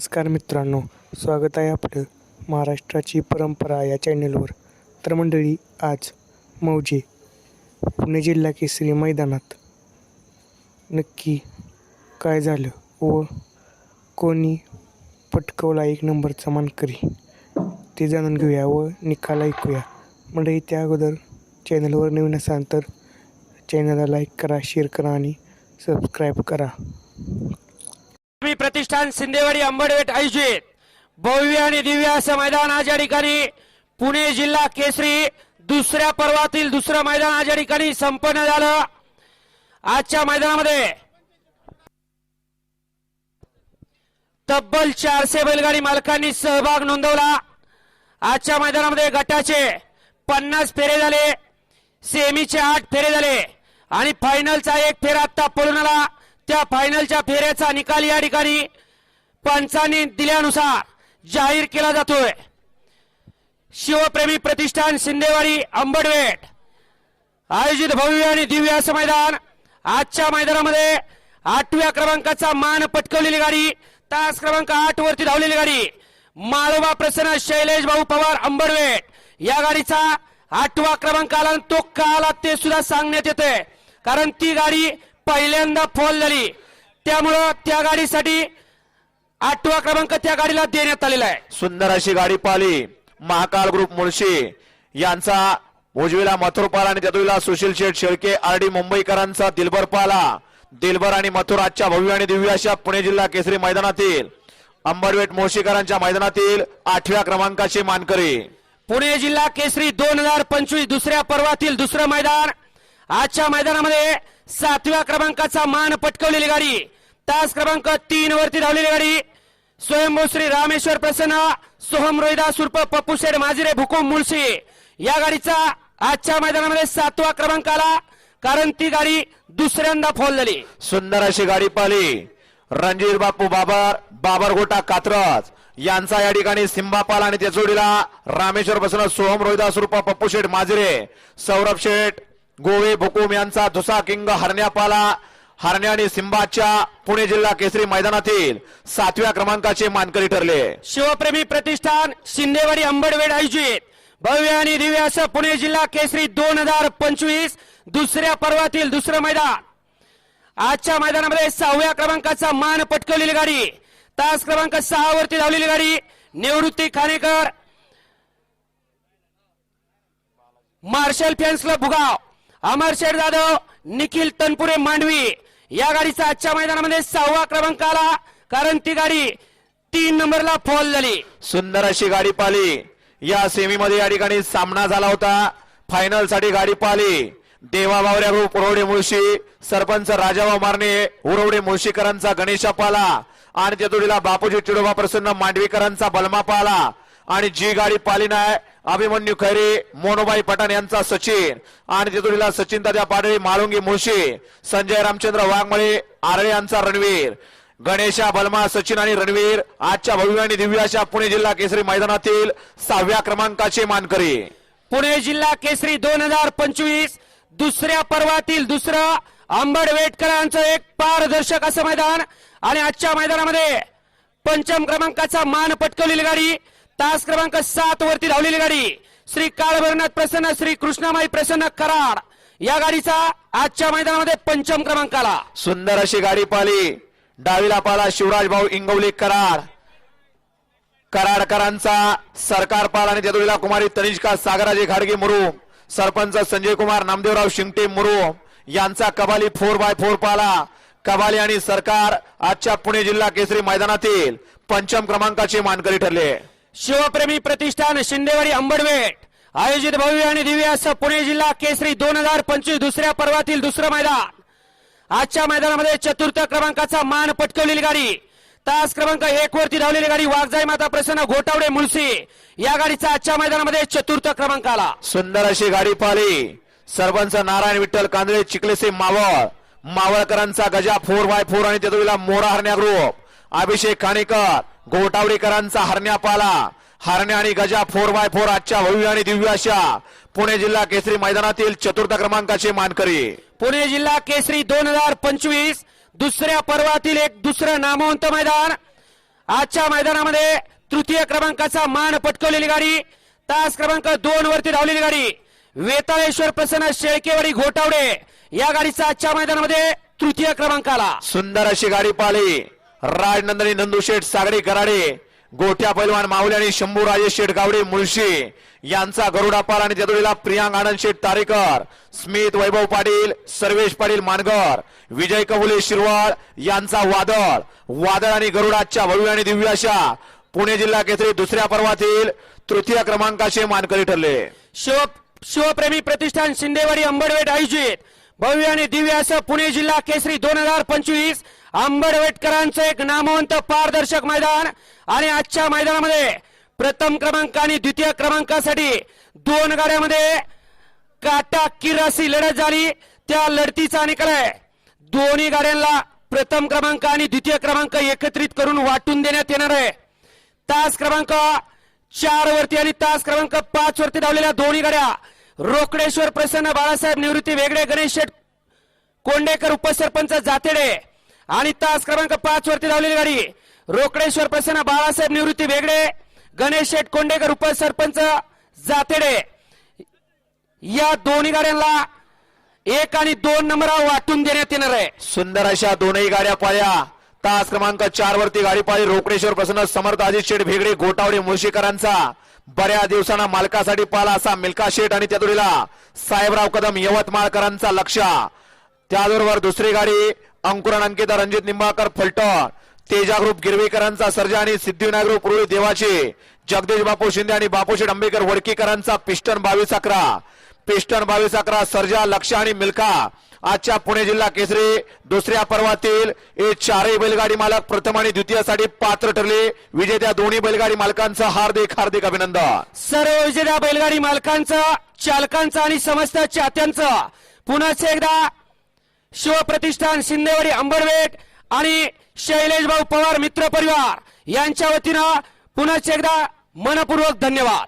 नमस्कार मित्रांनो स्वागत आहे आपलं महाराष्ट्राची परंपरा या चॅनेलवर. तर मंडळी आज मौजे पुणे जिल्हा केसरी मैदानात नक्की काय झालं व कोणी पटकवला एक नंबरचा मानकरी ते जाणून घेऊया व निकाल ऐकूया. मंडळी त्या अगोदर चॅनलवर नवीन असाल तर चॅनलला लाईक करा शेअर करा आणि सबस्क्राईब करा. प्रतिष्ठान सिंदेवाडी अंबडवेट आयोजित भव्य आणि दिव्य असं मैदान आज या ठिकाणी पुणे जिल्हा केसरी दुसऱ्या पर्वातील दुसरं मैदान आज या ठिकाणी संपन्न झालं. आजच्या मैदानामध्ये तब्बल चारशे बैलगाडी मालकांनी सहभाग नोंदवला. आजच्या मैदानामध्ये गटाचे पन्नास फेरे झाले सेमीचे आठ फेरे झाले आणि फायनलचा एक फेरा आता पळून आला. त्या फायनलच्या फेऱ्याचा निकाल या ठिकाणी पंचांनी दिल्यानुसार जाहीर केला जातोय. शिवप्रेमी प्रतिष्ठान शिंदेवाडी अंबडवेट. आयोजित भव्य आणि दिव्य असं मैदान. आजच्या मैदानामध्ये आठव्या क्रमांकाचा मान पटकवलेली गाडी तास क्रमांक आठ वरती धावलेली गाडी. माळोबा प्रसन्न शैलेश भाऊ पवार अंबरवेट या गाडीचा आठवा क्रमांक आला तो का आला ते सुद्धा सांगण्यात येते कारण ती गाडी पहिल्यांदा फॉल झाली. त्यामुळं त्या गाडीसाठी आठवा क्रमांक त्या गाडीला देण्यात आलेला आहे. सुंदर अशी गाडी पाली महाकाल ग्रुप मुळशी यांचा उजवीला मथुर पाला आणि त्यातुला सुशील शेठ शेळके आर डी मुंबईकरांचा दिलबर पाला. दिलबर आणि मथुर आजच्या भव्य आणि दिव्य अशा पुणे जिल्हा केसरी मैदानातील अंबरवेट मोशीकरांच्या मैदानातील आठव्या क्रमांकाचे मानकरी. पुणे जिल्हा केसरी दोन हजार पंचवीस दुसऱ्या पर्वातील दुसरं मैदान. आजच्या मैदानामध्ये सातव्या क्रमांकाचा मान पटकवलेली गाडी. तास क्रमांक तीन वरती धावलेली गाडी. स्वयंभू श्री रामेश्वर प्रसन्न सोहम रोहिदास उर्फ पप्पू शेठ माजिरे भुकुम मुळशी. या गाडीचा आजच्या मैदानामध्ये सातवा क्रमांक आला कारण ती गाडी दुसऱ्यांदा फॉल झाली. सुंदर अशी गाडी पाहिली. रणजीर बापू बाबर बाबरगोटा कात्रज यांचा या ठिकाणी सिंबापाल आणि त्या जोडीला रामेश्वर बसन सोहम रोहिदास रुपा पप्पू शेठ माजरे सौरभ शेठ गोवे भुकुम यांचा धुसा किंग हरण्यापाला हरण्या आणि सिंबाच्या पुणे जिल्हा केसरी मैदानातील सातव्या क्रमांकाचे मानकरी ठरले. शिवप्रेमी प्रतिष्ठान शिंदेवाडी अंबडवेड आयोजित. भव्य आणि दिव्य असं पुणे जिल्हा केसरी दोन हजार पंचवीस दुसऱ्या पर्वातील दुसरं मैदान. आजच्या मैदानामध्ये सहाव्या क्रमांकाचा मान पटकवलेली गाडी तास क्रमांक सहा वरती धावलेली गाडी Nivrutti Khanekar. Marshal fans club Bhugaon. Amar Sheth Jadhav Nikhil Tanpure Mandvi या गाडीचा आजच्या मैदानामध्ये सहावा क्रमांक आला. कारण ती गाडी तीन नंबरला फॉल झाली. सुंदर अशी गाडी पाली या सेमीमध्ये या ठिकाणी सामना झाला होता. फायनलसाठी गाडी पाली देवा बावऱ्या ग्रुप उरवडे मुळशी सरपंच राजाभाऊ मारणे उरवडे मुळशीकरांचा गणेशा पाला आणि त्या जोडीला बापूजी चिडोबा प्रसन्न मांडवीकरांचा बलमा पाला. आणि जी गाडी पाली नाही अभिमन्यू खैरे मोनोबाई पठाण यांचा सचिन आणि तितुरीला सचिन दादा पाडळी माळुंगी मुळशी संजय रामचंद्र वाघमळे आरळे यांचा रणवीर गणेशा बलमा सचिन आणि रणवीर आजच्या भव्य आणि दिव्याच्या पुणे जिल्हा केसरी मैदानातील सहाव्या क्रमांकाचे मानकरी. पुणे जिल्हा केसरी दोन हजार पंचवीस दुसऱ्या पर्वातील दुसरं आंबडवेटकरांचं एक पारदर्शक असं मैदान. आणि आजच्या मैदानामध्ये पंचम क्रमांकाचा मान पटकवलेली गाडी तास क्रमांक सात वरती धावलेली गाडी. श्री काळभरनाथ प्रसन्न श्री कृष्णामाई प्रसन्न कराड. या गाडीचा आजच्या मैदानामध्ये पंचम क्रमांक आला सुंदर अशी गाडी पाली डावीला पाला शिवराज भाऊ इंगवली कराड. कराडकरांचा सरकार पाल आणि त्यातुलीला कुमारी तनिष्का सागराजे घाडगे मुरुम. सरपंच संजय कुमार नामदेवराव शिंगटे मुरुम. यांचा कबाली फोर बाय फोर पाला कबाली आणि सरकार आजच्या पुणे जिल्हा केसरी मैदानातील पंचम क्रमांकाचे मानकरी ठरले शिवप्रेमी प्रतिष्ठान शिंदेवाडी अंबडवेट. आयोजित भव्य आणि दिव्य असं पुणे जिल्हा केसरी दोन हजार पंचवीस दुसऱ्या पर्वातील दुसरं मैदान. आजच्या मैदानामध्ये चतुर्थ क्रमांकाचा मान पटकवलेली गाडी. तास क्रमांक एक वरती धावलेली गाडी वाघजाई माता प्रसन्न घोटावडे मुळशी. या गाडीचा आजच्या मैदानामध्ये चतुर्थ क्रमांक आला. सुंदर अशी गाडी पाहिली. सरपंच नारायण विठ्ठल कांदळे चिखलेसे मावळ. मावळकरांचा गजा फोर बाय फोर आणि त्यातुला मोरा हरण्या ग्रुप अभिषेक खाणेकर गोटावडेकरांचा हरण्या पाला हरण्या आणि गजा फोर बाय फोर आजच्या भव्य आणि दिव्य अशा. पुणे जिल्हा केसरी मैदानातील चतुर्थ क्रमांकाचे मानकरी. पुणे जिल्हा केसरी दोन हजार पंचवीस दुसऱ्या पर्वातील एक दुसरं नामवंत मैदान. आजच्या मैदानामध्ये तृतीय क्रमांकाचा मान पटकवलेली गाडी तास क्रमांक दोन वरती धावलेली गाडी वेताळेश्वर प्रसन्न शेळकेवाडी घोटावडे या गाडीचा आजच्या मैदानामध्ये तृतीय क्रमांकाला. सुंदर अशी गाडी पाहिली. राजनंदनी नंदूशेठ सागडी कराडे गोठ्या पैलवान माऊली आणि शंभू राजे शेठ गावडे मुळशी यांचा गरुडापार आणि त्या प्रियांक आनंद शेठ तारेकर स्मित वैभव पाटील सर्वेश पाटील मानगर विजय कबुले शिरवाळ यांचा वादळ वादळ आणि गरुडाच्या भव्य आणि दिव्य अशा पुणे जिल्हा केसरी दुसऱ्या पर्वातील तृतीय क्रमांकाचे मानकरी ठरले. शिव शिवप्रेमी प्रतिष्ठान शिंदेवाडी अंबडवेट आयोजित भव्य आणि दिव्य असं पुणे जिल्हा केसरी दोन हजार पंचवीस आंबडवेटकरांचं एक नामवंत पारदर्शक मैदान आणि आजच्या मैदानामध्ये प्रथम क्रमांक आणि द्वितीय क्रमांकासाठी दोन गाड्यामध्ये काटा किरासी लढत झाली. त्या लढतीचा निकाल आहे. दोन्ही गाड्यांना प्रथम क्रमांक आणि द्वितीय क्रमांक एकत्रित करून वाटून देण्यात येणार आहे. तास क्रमांक चार वरती आणि तास क्रमांक पाच वरती धावलेल्या दोन्ही गाड्या रोकडेश्वर प्रसन्न बाळासाहेब निवृत्ती वेगळे गणेश शेठ कोंडेकर उपसरपंच जातेडे आणि तास क्रमांक पाच वरती धावलेली गाडी. रोकडेश्वर प्रसन्न बाळासाहेब निवृत्ती वेगळे गणेश शेठ कोंडेकर उपसरपंच जातेडे. या दोन्ही गाड्यांना एक आणि दोन नंबर वाटून देण्यात येणार आहे. सुंदर अशा दोनही गाड्या पाळ्या. तास क्रमांक चार वरती गाडी पाळी. रोकडेश्वर प्रसन्न समर्थ अजित शेठ भेगडे गोटावडे मुळशीकरांचा. बऱ्याच दिवसांना मालकासाठी पाला असा मिल्का शेठ आणि त्या जोडीला साहेबराव कदम यवतमाळकरांचा लक्ष त्याचबरोबर दुसरी गाडी अंकुरण अंकिता रणजित निंबाळकर फलटण तेजा ग्रुप गिरवेकरांचा सर्जा आणि सिद्धिविनायक ग्रुप रुळी देवाचे जगदीश बापू शिंदे आणि बापूशी आंबेकर वडकीकरांचा पिस्टन बावीस अकरा. पिस्टन बावीस अकरा सर्जा लक्ष आणि मिल्का आजच्या पुणे जिल्हा केसरी दुसऱ्या पर्वातील हे चारही बैलगाडी मालक प्रथम आणि द्वितीयसाठी पात्र ठरले. विजेत्या दोन्ही बैलगाडी मालकांचं हार्दिक हार्दिक अभिनंदन. सर्व विजेत्या बैलगाडी मालकांचं चालकांचं आणि समस्त चाहत्यांचं. पुन्हा एकदा शिवप्रतिष्ठान शिंदेवाडी अंबरवेट आणि शैलेश भाऊ पवार मित्र परिवार यांच्या वतीनं पुन्हा एकदा मनपूर्वक धन्यवाद.